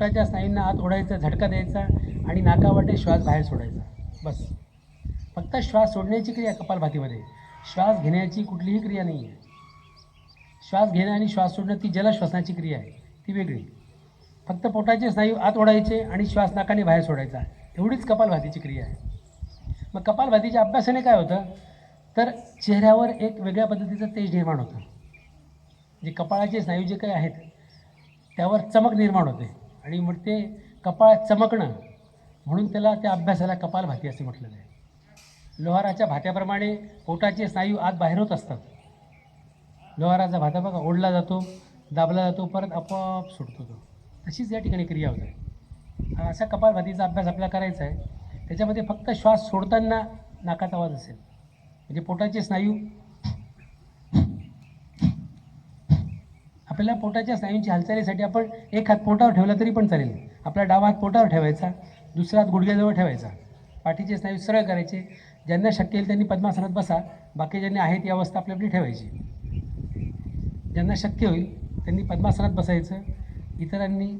पोटाच्या स्नायूंना आत ओढायचा झटका द्यायचा आणि नाकावाटे श्वास बाहेर सोडायचा. बस. फक्त श्वास सोडण्याची क्रिया कपालभातीमध्ये. श्वास घेण्याची कुठलीही क्रिया नाही आहे श्वास घेणं आणि श्वास सोडणं ती जलश्वासनाची क्रिया आहे. ती वेगळी. फक्त पोटाचे स्नायू आत ओढायचे आणि श्वास नाकाने बाहेर सोडायचा. एवढीच कपालभातीची क्रिया आहे. मग कपालभातीच्या अभ्यासाने काय होतं? तर चेहऱ्यावर एक वेगळ्या पद्धतीचं तेज निर्माण होतं. जे कपाळाचे स्नायू जे काही आहेत त्यावर चमक निर्माण होते. आणि मग ते कपाळ चमकणं म्हणून त्याला त्या अभ्यासाला कपालभाती असे म्हटलेलं आहे. लोहाराच्या भात्याप्रमाणे पोटाचे स्नायू आत बाहेर होत असतात. लोहाराचा भाता बघा ओढला जातो दाबला जातो परत आपोआप सुटतो तो. तशीच या ठिकाणी क्रिया होते हा असा कपालभातीचा अभ्यास आपल्याला करायचा आहे. त्याच्यामध्ये फक्त श्वास सोडताना नाकाचा आवाज असेल. म्हणजे पोटाचे स्नायू आपल्याला पोटाच्या स्नायूंची हालचालीसाठी आपण एक हात पोटावर ठेवला तरी पण चालेल. आपला डावा हात पोटावर ठेवायचा दुसरा हात गुडघ्याजवळ ठेवायचा. पाठीचे स्नायू सरळ करायचे. ज्यांना शक्य येईल त्यांनी पद्मासनात बसा. बाकी ज्यांनी आहे ती अवस्था आपली आपली ठेवायची. ज्यांना शक्य होईल त्यांनी पद्मासनात बसायचं. इतरांनी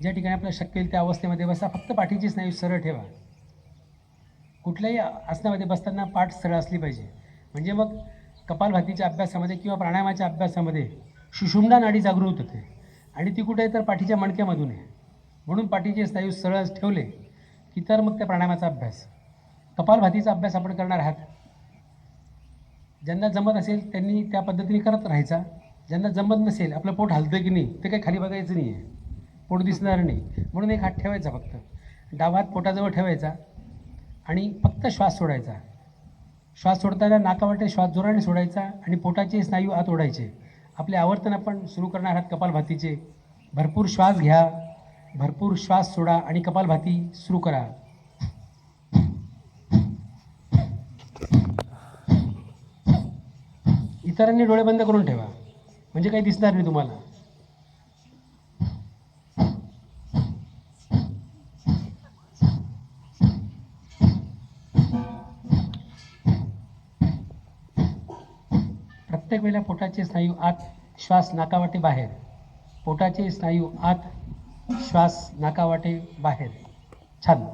ज्या ठिकाणी आपल्याला शक्य होईल त्या अवस्थेमध्ये बसा. फक्त पाठीची स्नायू सरळ ठेवा. कुठल्याही आसनामध्ये बसताना पाठ सरळ असली पाहिजे. म्हणजे मग कपालभातीच्या अभ्यासामध्ये किंवा प्राणायामाच्या अभ्यासामध्ये सुषुम्ना नाडी जागृत होते. आणि ती कुठे आहे तर पाठीच्या मणक्यामधून आहे. म्हणून पाठीचे स्नायू सरळ ठेवले की तर मग त्या प्राणायामाचा अभ्यास. कपालभातीचा अभ्यास आपण करणार आहात. ज्यांना जमत असेल त्यांनी त्या पद्धतीने करत राहायचा. ज्यांना जमत नसेल आपलं पोट हलतं की नाही ते काही खाली बघायचं नाही आहे. पोट दिसणार नाही. म्हणून एक हात ठेवायचा फक्त. डावा हात पोटाजवळ ठेवायचा आणि फक्त श्वास सोडायचा. श्वास सोडताना नाकावाटे श्वास जोराने सोडायचा आणि पोटाचे स्नायू आत ओढायचे. आपले आवर्तन आपण सुरू करणार आहात कपालभातीचे. भरपूर श्वास घ्या भरपूर श्वास सोडा आणि कपालभाती सुरू करा. इतरांनी डोळे बंद करून ठेवा. म्हणजे काही दिसणार नाही तुम्हाला. प्रत्येक वेळेला पोटाचे स्नायू आत श्वास नाकावाटे बाहेर. पोटाचे स्नायू आत श्वास नाकावाटे बाहेर. छान.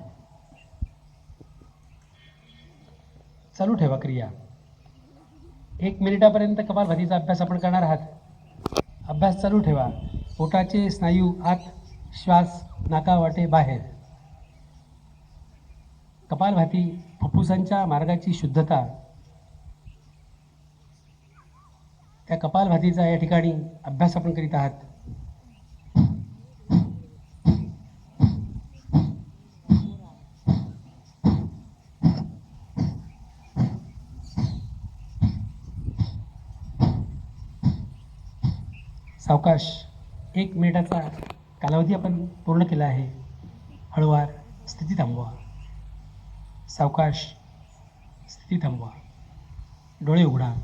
चालू ठेवा क्रिया. एक मिनिटापर्यंत कपालभातीचा अभ्यास आपण करणार आहात. अभ्यास चालू ठेवा. पोटाचे स्नायू आत श्वास नाकावाटे बाहेर. कपालभाती फुफ्फुसांच्या मार्गाची शुद्धता त्या कपालभातीचा या ठिकाणी अभ्यास आपण करीत आहात. सावकाश एक मिनिटाचा कालावधी आपण पूर्ण केला आहे. हळूवार स्थिती थांबवा. सावकाश स्थिती थांबवा. डोळे उघडा.